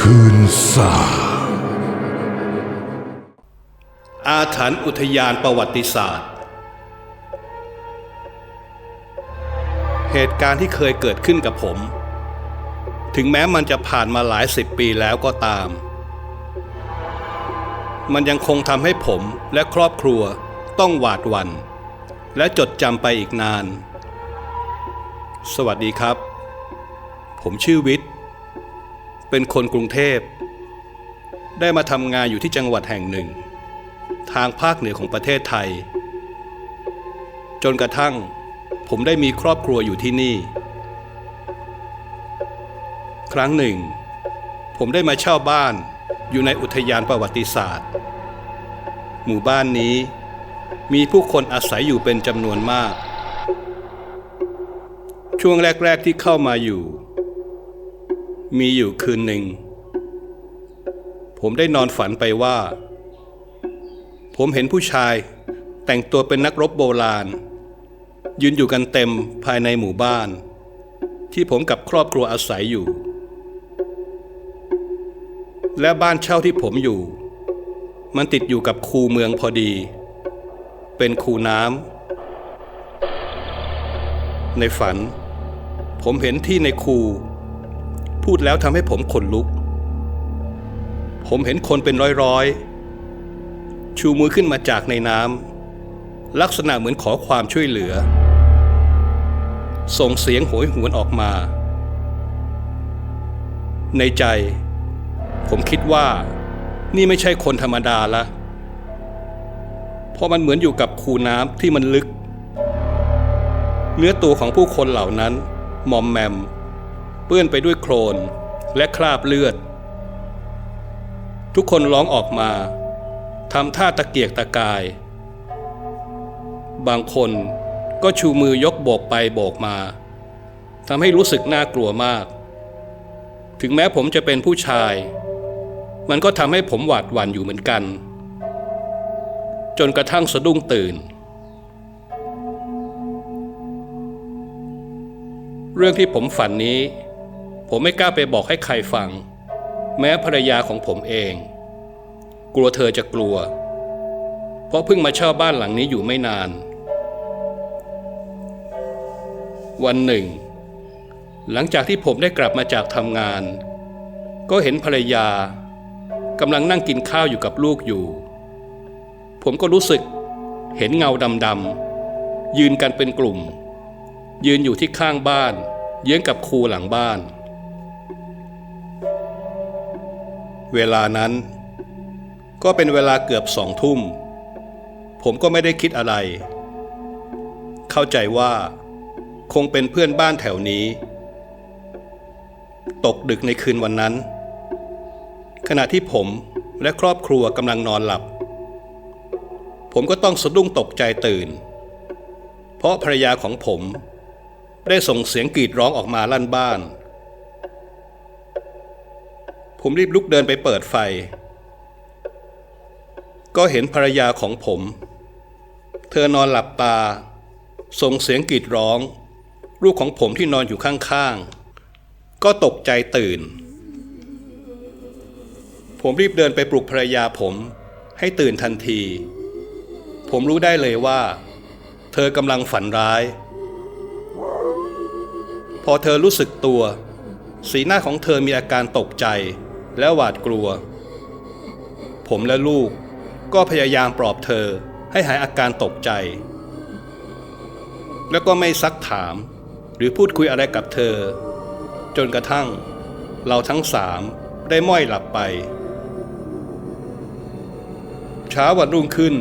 คืนสาอาถรรพ์อุทยานประวัติศาสตร์ เหตุการณ์ที่เคยเกิดขึ้นกับผม ถึงแม้มันจะผ่านมาหลายสิบปีแล้วก็ตาม มันยังคงทำให้ผมและครอบครัวต้องหวาดหวัน่นและจดจำไปอีกนาน สวัสดีครับ ผมชื่อวิทย์ เป็นคนกรุงเทพ ได้มาทำงานอยู่ที่จังหวัดแห่งหนึ่ง ทางภาคเหนือของประเทศไทย จนกระทั่งผมได้มีครอบครัวอยู่ที่นี่ ครั้งหนึ่ง ผมได้มาเช่าบ้านอยู่ในอุทยานประวัติศาสตร์ หมู่บ้านนี้มีผู้คนอาศัยอยู่เป็นจำนวนมาก ช่วงแรก ๆที่เข้ามาอยู่ มีอยู่คืนหนึ่ง ผมได้นอนฝันไปว่า ผมเห็นผู้ชายแต่งตัวเป็นนักรบโบราณ ยืนอยู่กันเต็มภายในหมู่บ้าน ที่ผมกับครอบครัวอาศัยอยู่ และบ้านเช่าที่ผมอยู่ มันติดอยู่กับคูเมืองพอดี เป็นคูน้ำในฝัน ผมเห็นที่ในคู พูดแล้วทำให้ผมขนลุก ผมเห็นคนเป็นร้อยๆ ชูมือขึ้นมาจากในน้ำลักษณะเหมือนขอความช่วยเหลือ ส่งเสียงโหยหวนออกมา ในใจ ผมคิดว่า นี่ไม่ใช่คนธรรมดาละเพราะมันเหมือนอยู่กับคูน้ำที่มันลึก เนื้อตัวของผู้คนเหล่านั้นมอมแมม เปื้อนไปด้วยโคลนและคราบเลือด ทุกคนร้องออกมาทำท่าตะเกียกตะกาย บางคนก็ชูมือยกโบกไปโบกมาทำให้รู้สึกน่ากลัวมาก ถึงแม้ผมจะเป็นผู้ชาย มันก็ทำให้ผมหวาดหวั่นอยู่เหมือนกัน จนกระทั่งสะดุ้งตื่น เรื่องที่ผมฝันนี้ ผมไม่กล้าไปบอกให้ใครฟัง แม้ภรรยาของผมเอง กลัวเธอจะกลัว เพราะเพิ่งมาเช่าบ้านหลังนี้อยู่ไม่นาน วันหนึ่ง หลังจากที่ผมได้กลับมาจากทำงาน ก็เห็นภรรยากำลังนั่งกินข้าวอยู่กับลูกอยู่ ผมก็รู้สึกเห็นเงาดำๆยืนกันเป็นกลุ่ม ยืนอยู่ที่ข้างบ้าน เยื้องกับครูหลังบ้าน เวลานั้น ก็เป็นเวลาเกือบสองทุ่ม ผมก็ไม่ได้คิดอะไร เข้าใจว่าคงเป็นเพื่อนบ้านแถวนี้ ตกดึกในคืนวันนั้น ขณะที่ผมและครอบครัวกำลังนอนหลับ ผมก็ต้องสะดุ้งตกใจตื่น เพราะภรรยาของผมได้ส่งเสียงกรีดร้องออกมาลั่นบ้าน ผมรีบลุกเดินไปเปิดไฟ ก็เห็นภรรยาของผม เธอนอนหลับตา ส่งเสียงกรีดร้อง ลูกของผมที่นอนอยู่ข้างๆ ก็ตกใจตื่น ผมรีบเดินไปปลุกภรรยาผมให้ตื่นทันที ผมรู้ได้เลยว่า เธอกำลังฝันร้าย พอเธอรู้สึกตัว สีหน้าของเธอมีอาการตกใจ และหวาดกลัว ผมและลูกก็พยายามปลอบเธอให้หายอาการตกใจ แล้วก็ไม่ซักถามหรือพูดคุยอะไรกับเธอ จนกระทั่งเราทั้งสามได้ม้อยหลับไป เช้าวันรุ่งขึ้น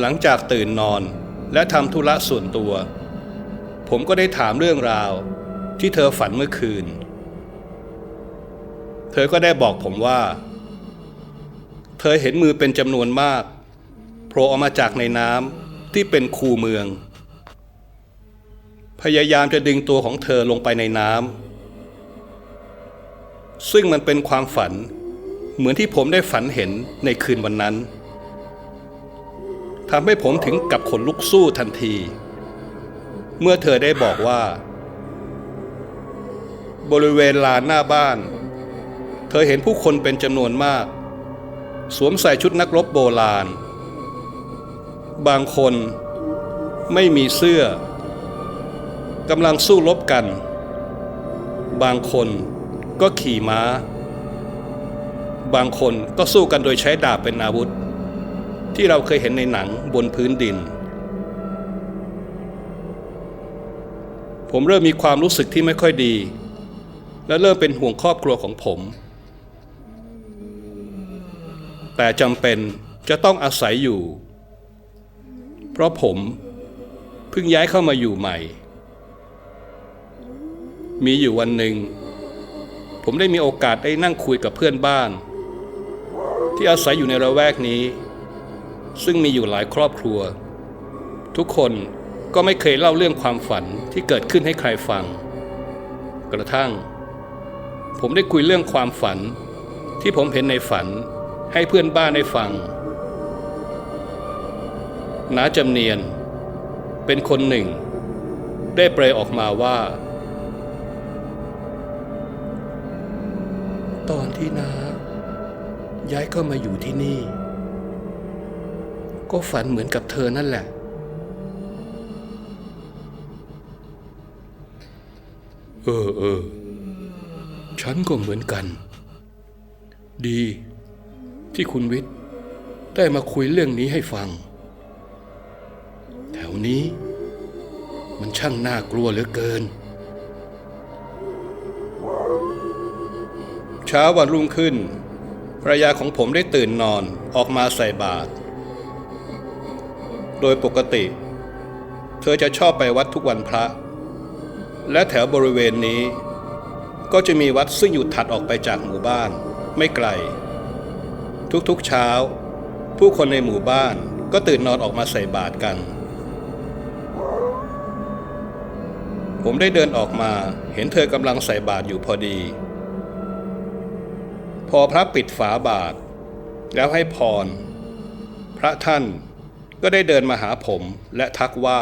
หลังจากตื่นนอนและทำธุระส่วนตัว ผมก็ได้ถามเรื่องราวที่เธอฝันเมื่อคืน ธอก็ได้บอกผมว่า เธอเห็นมือเป็นจำนวนมากโผล่ออกมาจากในน้ำที่เป็นคูเมือง พยายามจะดึงตัวของเธอลงไปในน้ำซึ่งมันเป็นความฝัน เหมือนที่ผมได้ฝันเห็นในคืนวันนั้นทำให้ผมถึงกับขนลุกสู้ทันที เมื่อเธอได้บอกว่า บริเวณลานหน้าบ้าน เธอเห็นผู้คนเป็นจำนวนมาก สวมใส่ชุดนักรบโบราณ บางคนไม่มีเสื้อกำลังสู้รบกัน บางคนก็ขี่ม้า บางคนก็สู้กันโดยใช้ดาบเป็นอาวุธ ที่เราเคยเห็นในหนังบนพื้นดิน ผมเริ่มมีความรู้สึกที่ไม่ค่อยดี และเริ่มเป็นห่วงครอบครัวของผม แต่จำเป็นจะต้องอาศัยอยู่ เพราะผมเพิ่งย้ายเข้ามาอยู่ใหม่ มีอยู่วันหนึ่ง ผมได้มีโอกาสได้นั่งคุยกับเพื่อนบ้าน ที่อาศัยอยู่ในระแวกนี้ ซึ่งมีอยู่หลายครอบครัว ทุกคนก็ไม่เคยเล่าเรื่องความฝันที่เกิดขึ้นให้ใครฟัง กระทั่ง ผมได้คุยเรื่องความฝันที่ผมเห็นในฝัน ให้เพื่อนบ้านได้ฟังน้าจำเนียน เป็นคนหนึ่ง ได้เปรยออกมาว่า ตอนที่น้าย้ายเข้ามาอยู่ที่นี่ ก็ฝันเหมือนกับเธอนั่นแหละ เออเออฉันก็เหมือนกัน ดี ที่คุณวิทย์ได้มาคุยเรื่องนี้ให้ฟัง แถวนี้ มันช่างน่ากลัวเหลือเกิน เช้าวันรุ่งขึ้นภรรยาของผมได้ตื่นนอนออกมาใส่บาตรโดยปกติ เธอจะชอบไปวัดทุกวันพระ และแถวบริเวณนี้ ก็จะมีวัดซึ่งอยู่ถัดออกไปจากหมู่บ้าน ไม่ไกล ทุกๆเช้า ผู้คนในหมู่บ้านก็ตื่นนอนออกมาใส่บาตรกัน ผมได้เดินออกมาเห็นเธอกำลังใส่บาตรอยู่พอดี พอพระปิดฝาบาตรแล้วให้พร พระท่านก็ได้เดินมาหาผมและทักว่า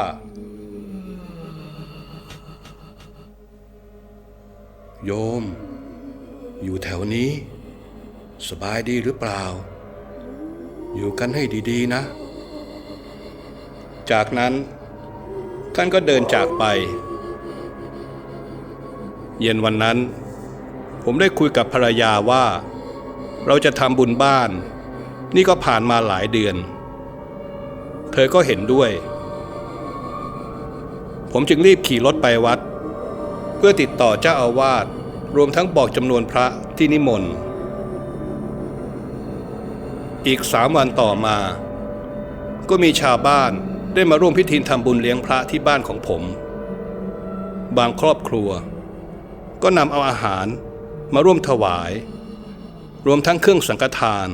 โยม อยู่แถวนี้ สบายดีหรือเปล่า อยู่กันให้ดีๆนะ จากนั้น ท่านก็เดินจากไป เย็นวันนั้น ผมได้คุยกับภรรยาว่า เราจะทำบุญบ้าน นี่ก็ผ่านมาหลายเดือน เธอก็เห็นด้วย ผมจึงรีบขี่รถไปวัด เพื่อติดต่อเจ้าอาวาสรวมทั้งบอกจำนวนพระที่นิมนต์ อีกสามวันต่อมา ก็มีชาวบ้านได้มาร่วมพิธีทำบุญเลี้ยงพระที่บ้านของผม บางครอบครัว ก็นำเอาอาหารมาร่วมถวาย รวมทั้งเครื่องสังฆทาน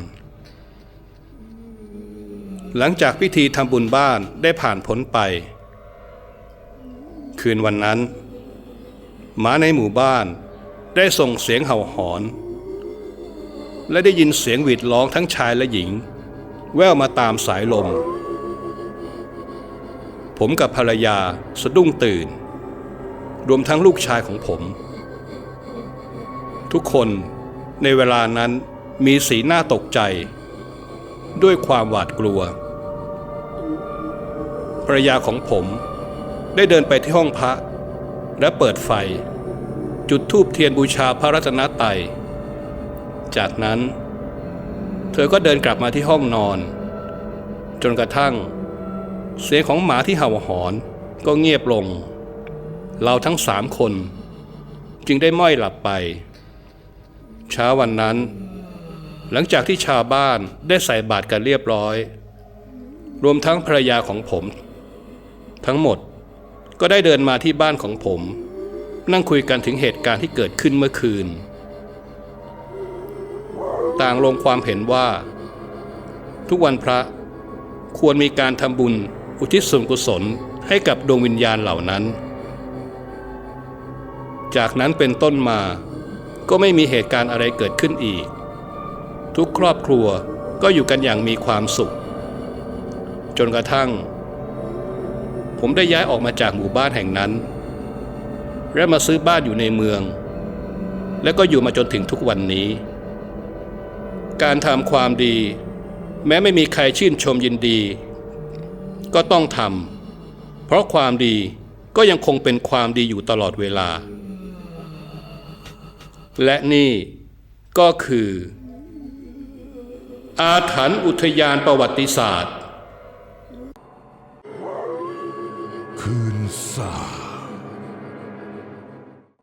หลังจากพิธีทำบุญบ้านได้ผ่านพ้นไป คืนวันนั้นหมาในหมู่บ้านได้ส่งเสียงเห่าหอน และได้ยินเสียงหวีดร้องทั้งชายและหญิง แว่วมาตามสายลม ผมกับภรรยาสะดุ้งตื่น รวมทั้งลูกชายของผม ทุกคนในเวลานั้นมีสีหน้าตกใจ ด้วยความหวาดกลัว ภรรยาของผมได้เดินไปที่ห้องพระและเปิดไฟ จุดธูปเทียนบูชาพระรัตนตรัย จากนั้น เธอก็เดินกลับมาที่ห้องนอน จนกระทั่ง เสียงของหมาที่เห่าหอนก็เงียบลง เราทั้งสามคน จึงได้ม้อยหลับไป เช้าวันนั้น หลังจากที่ชาวบ้านได้ใส่บาตรกันเรียบร้อย รวมทั้งภรรยาของผม ทั้งหมดก็ได้เดินมาที่บ้านของผม นั่งคุยกันถึงเหตุการณ์ที่เกิดขึ้นเมื่อคืน ต่างลงความเห็นว่า ทุกวันพระควรมีการทำบุญอุทิศส่วนกุศลให้กับดวงวิญญาณเหล่านั้น จากนั้นเป็นต้นมาก็ไม่มีเหตุการณ์อะไรเกิดขึ้นอีก ทุกครอบครัวก็อยู่กันอย่างมีความสุข จนกระทั่ง ผมได้ย้ายออกมาจากหมู่บ้านแห่งนั้น และมาซื้อบ้านอยู่ในเมือง และก็อยู่มาจนถึงทุกวันนี้ การทำความดี แม้ไม่มีใครชื่นชมยินดี ก็ต้องทำเพราะความดีก็ยังคงเป็นความดีอยู่ตลอดเวลา และนี่ก็คือ อาถรรพ์อุทยานประวัติศาสตร์ คืนสา